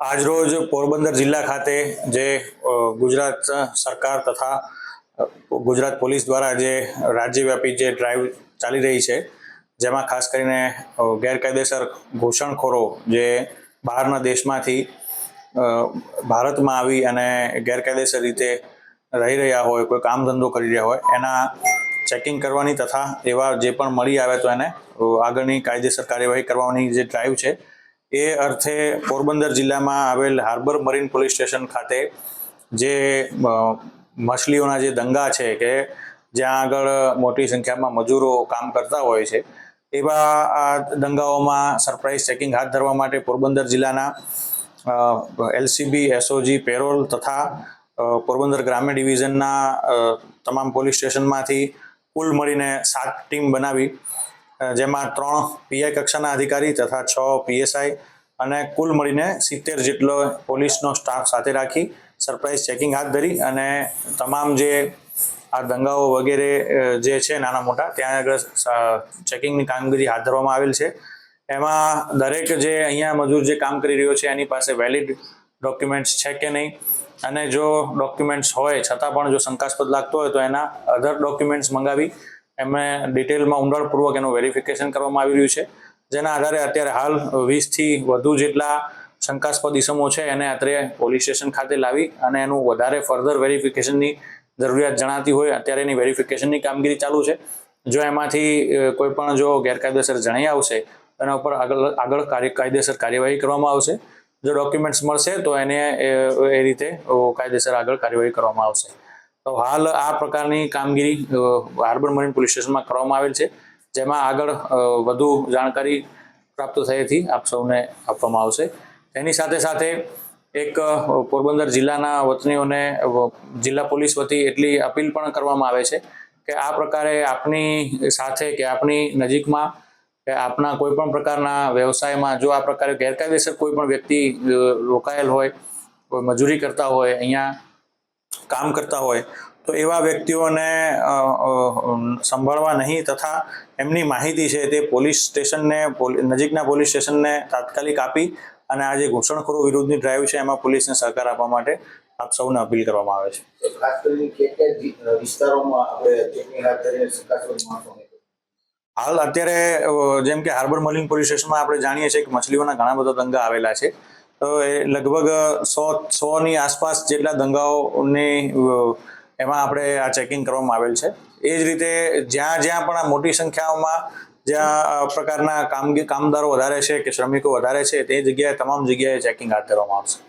આજરોજ પોરબંદર જિલ્લા ખાતે જે ગુજરાત સરકાર તથા ગુજરાત પોલીસ દ્વારા જે રાજ્યવ્યાપી જે ડ્રાઈવ ચાલી રહી છે, જેમાં ખાસ કરીને ગેરકાયદેસર ઘૂસણખોરો જે બહારના દેશમાંથી ભારતમાં આવી અને ગેરકાયદેસર રીતે રહી રહ્યા હોય, કોઈ કામ ધંધો કરી રહ્યા હોય, એના ચેકિંગ કરવાની તથા એવા જે પણ મળી આવે તો એને આગળની કાયદેસર કાર્યવાહી કરવાની જે ડ્રાઈવ છે એ અર્થે પોરબંદર જિલ્લામાં આવેલ હાર્બર મરીન પોલીસ સ્ટેશન ખાતે જે મછલીઓના જે દંગા છે કે જ્યાં આગળ મોટી સંખ્યામાં મજૂરો કામ કરતા હોય છે, એવા આ દંગાઓમાં સરપ્રાઇઝ ચેકિંગ હાથ ધરવા માટે પોરબંદર જિલ્લાના એલસીબી, એસઓજી, પેરોલ તથા પોરબંદર ગ્રામ્ય ડિવિઝનના તમામ પોલીસ સ્ટેશનમાંથી કુલ મળીને સાત ટીમ બનાવી જેમાં ત્રણ પીઆઈ કક્ષાના અધિકારી તથા છ પીએસઆઈ અને કુલ મળીને સિત્તેર જેટલો પોલીસનો સ્ટાફ સાથે રાખી સરપ્રાઇઝ ચેકિંગ હાથ ધરી અને તમામ જે આ દંગાઓ વગેરે જે છે નાના મોટા, ત્યાં આગળ ચેકિંગની કામગીરી હાથ ધરવામાં આવેલ છે. એમાં દરેક જે અહીંયા મજૂર જે કામ કરી રહ્યો છે, એની પાસે વેલિડ ડોક્યુમેન્ટ્સ છે કે નહીં? અને જો ડોક્યુમેન્ટ્સ હોય, છતાં પણ જો શંકાસ્પદ લાગતો હોય, તો એના અધર ડોક્યુમેન્ટ્સ મંગાવી એમને ડિટેલમાં ઊંડાણપૂર્વક એનું વેરિફિકેશન કરવામાં આવી રહ્યું છે. જેના આધારે અત્યારે હાલ વીસથી વધુ જેટલા શંકાસ્પદ ઇસમો છે એને અત્યારે પોલીસ સ્ટેશન ખાતે લાવી અને એનું વધારે ફર્ધર વેરિફિકેશનની જરૂરિયાત જણાતી હોય અત્યારે એની વેરિફિકેશનની કામગીરી ચાલુ છે. જો એમાંથી કોઈ પણ જો ગેરકાયદેસર જણાઈ આવશે, એના ઉપર આગળ આગળ કાયદેસર કાર્યવાહી કરવામાં આવશે. જો ડોક્યુમેન્ટ્સ મળશે, તો એને એ રીતે કાયદેસર આગળ કાર્યવાહી કરવામાં આવશે. હાલ આ પ્રકારની કામગીરી હાર્બર મરીન પોલીસ સ્ટેશનમાં કરવામાં આવેલ છે, જેમાં આગળ વધુ જાણકારી પ્રાપ્ત થયેથી આપ સૌને આપવામાં આવશે. તેની સાથે સાથે એક પોરબંદર જિલ્લાના વતનીઓને જિલ્લા પોલીસ વતી એટલી અપીલ પણ કરવામાં આવે છે કે આ પ્રકારે આપની સાથે કે આપની નજીકમાં કે આપના કોઈ પણ પ્રકારના વ્યવસાયમાં જો આ પ્રકારે ગેરકાયદેસર કોઈ પણ વ્યક્તિ રોકાયેલ હોય, કોઈ મજૂરી કરતા હોય, અહીંયા કામ કરતા હોય તો એવા વ્યક્તિઓને સંભાળવા નહીં તથા એમની માહિતી છે તે પોલીસ સ્ટેશનને નજીકના પોલીસ સ્ટેશનને તાત્કાલિક આપી અને આ જે ઘૂસણખોરો વિરુદ્ધની ડ્રાઈવ છે એમાં પોલીસને સહકાર આપવા માટે આપ સૌને અપીલ કરવામાં આવે છે. ખાસ કરીને વિસ્તારોમાં આપણે હાલ અત્યારે જેમ કે હાર્બર મલિંગ પોલીસ સ્ટેશનમાં આપણે જાણીએ છીએ કે મછલીઓના ઘણા બધા દંગા આવેલા છે. લગભગ સો, સોની આસપાસ જેટલા દંગાઓની એમાં આપણે આ ચેકિંગ કરવામાં આવેલ છે. એ જ રીતે જ્યાં જ્યાં પણ આ મોટી સંખ્યાઓમાં જ્યાં પ્રકારના કામગી, કામદારો વધારે છે કે શ્રમિકો વધારે છે, તે જગ્યાએ, તમામ જગ્યાએ ચેકિંગ હાથ ધરવામાં આવશે.